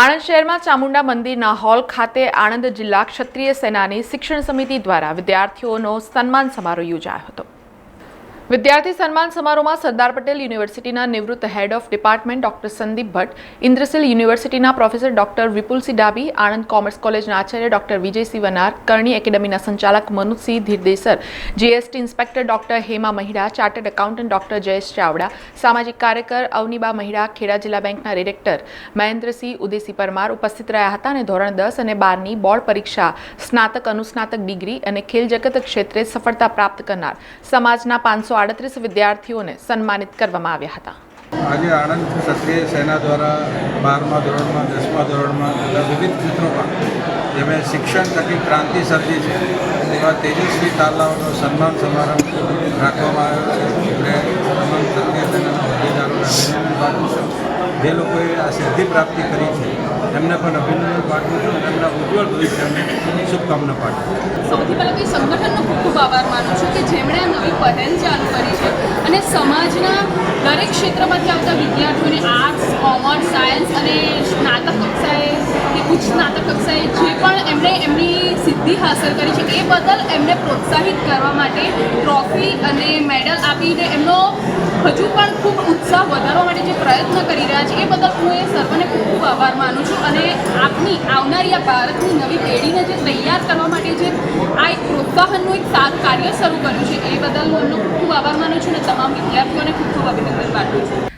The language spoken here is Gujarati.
આણંદ શહેરમાં ચામુંડા મંદિરના હોલ ખાતે આણંદ જિલ્લા ક્ષત્રિય સેનાની શિક્ષણ સમિતિ દ્વારા વિદ્યાર્થીઓનો સન્માન સમારોહ યોજાયો હતો. વિદ્યાર્થી સન્માન સમારોહમાં સરદાર પટેલ યુનિવર્સિટીના નિવૃત્ત head of department doctor Sandeep Bhatt ઇન્દ્રસિલ યુનિવર્સિટીના પ્રોફેસર ડોક્ટર વિપુલસિંહ ડાબી આણંદ કોમર્સ કોલેજના આચાર્ય ડોક્ટર વિજયસિંહ વનાર કરણી એકેડમીના સંચાલક Manujsinh Dhirdesar, GST inspector doctor Hema Mahida, chartered accountant doctor Jayesh Chavda, સામાજિક કાર્યકર અવનીબા મહિડા, ખેડા જિલ્લા બેંકના ડિરેક્ટર મહેન્દ્રસિંહ ઉદયસિંહ પરમાર ઉપસ્થિત રહ્યા હતા અને ધોરણ દસ અને બારની બોર્ડ પરીક્ષા, સ્નાતક અનુસ્નાતક ડિગ્રી અને ખેલ જગત ક્ષેત્રે સફળતા પ્રાપ્ત કરનાર સમાજના પાંચસો આડત્રીસ વિદ્યાર્થીઓને સન્માનિત કરવામાં આવ્યા હતા. આજે આણંદ ક્ષત્રિય સેના દ્વારા બારમા ધોરણમાં, દસમા ધોરણમાં તથા વિવિધ ક્ષેત્રોમાં જેમણે શિક્ષણ થકી ક્રાંતિ સર્જી છે, એવા તેજસ્વી તાલાઓનો સન્માન સમારંભ રાખવામાં આવ્યો છે. એટલે તમામ ક્ષત્રિય સેનાના હોદ્દેદારોને અભિનંદન પાઠવું છું. જે લોકોએ આ સિદ્ધિ પ્રાપ્તિ કરી છે એમને પણ અભિનંદન પાઠવું છું અને એમના ઉજ્જવળ ભવિષ્યને શુભકામના પાઠવું છું. સૌથી પહેલાં તો સંગઠનનો ખૂબ ખૂબ આભાર માનું છું કે જેમણે આ નવી પહેલ ચાલુ કરી છે અને સમાજના દરેક ક્ષેત્રમાંથી આવતા વિદ્યાર્થીઓને આર્ટ્સ કોમર્સ સાયન્સ અને સ્નાતક કક્ષાએ કે ઉચ્ચ સ્નાતક કક્ષાએ જે સિદ્ધિ હાંસલ કરી છે એ બદલ એમને પ્રોત્સાહિત કરવા માટે ટ્રોફી અને મેડલ આપીને એમનો હજુ પણ ખૂબ ઉત્સાહ વધારવા માટે જે પ્રયત્ન કરી રહ્યા છે, એ બદલ હું એ સર્વને ખૂબ ખૂબ આભાર માનું છું અને આપની આવનારી આ ભારતની નવી પેઢીને જે તૈયાર કરવા માટે જે આ એક પ્રોત્સાહનનું એક સાત કાર્ય શરૂ કર્યું છે, એ બદલ હું એમનો ખૂબ ખૂબ આભાર માનું છું અને તમામ વિદ્યાર્થીઓને ખૂબ ખૂબ અભિનંદન પાઠવું છું.